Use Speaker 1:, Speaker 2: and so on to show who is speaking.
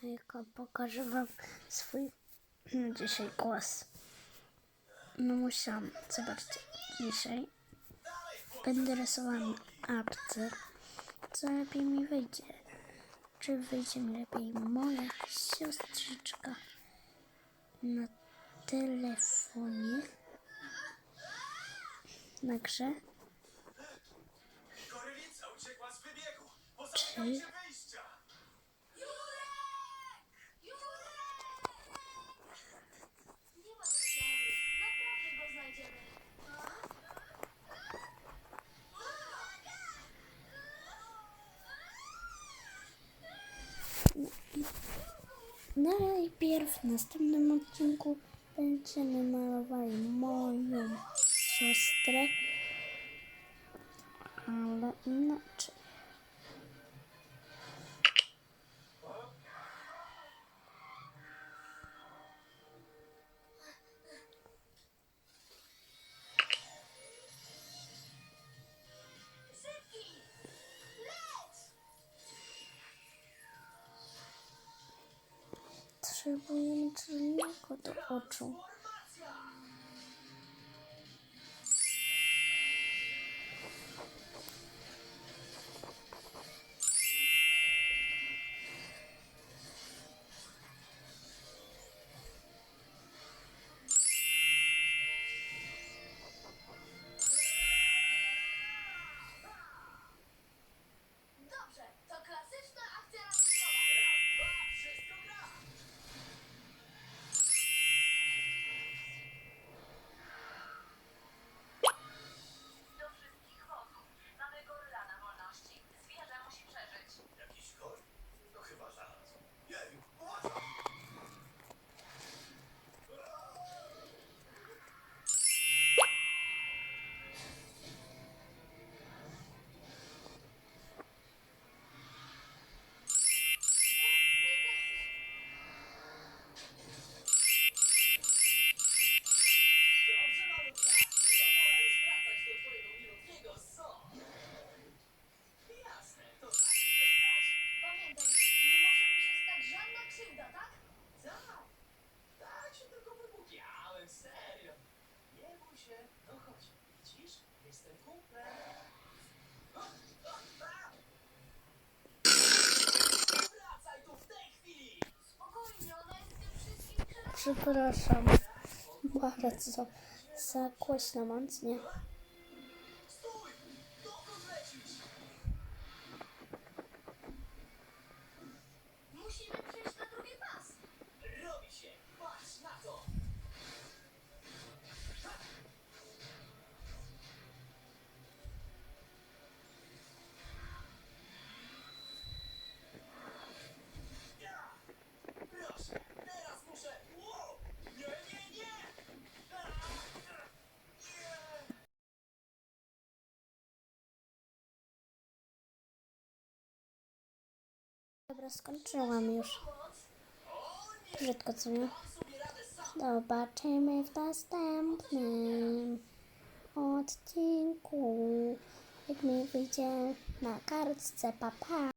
Speaker 1: Hejka, pokażę wam swój dzisiaj głos. No musiałam, zobaczcie, dzisiaj będę rysować arcy. Co lepiej mi wyjdzie? Czy wyjdzie mi lepiej moja siostrzyczka na telefonie? Na grze? Czy- Найперв в наступному відтінку пенчини малювали мою сестру, але
Speaker 2: ну, іначе.
Speaker 1: Potrzebujemy czarnego do oczu.
Speaker 2: Się,
Speaker 3: no chodź, widzisz, jestem kumplem.
Speaker 1: Przepraszam bardzo za głośno mam, Dobra, skończyłam już. Brzydko, co nie? Zobaczymy w następnym odcinku. Jak mi wyjdzie na kartce, papa. Pa.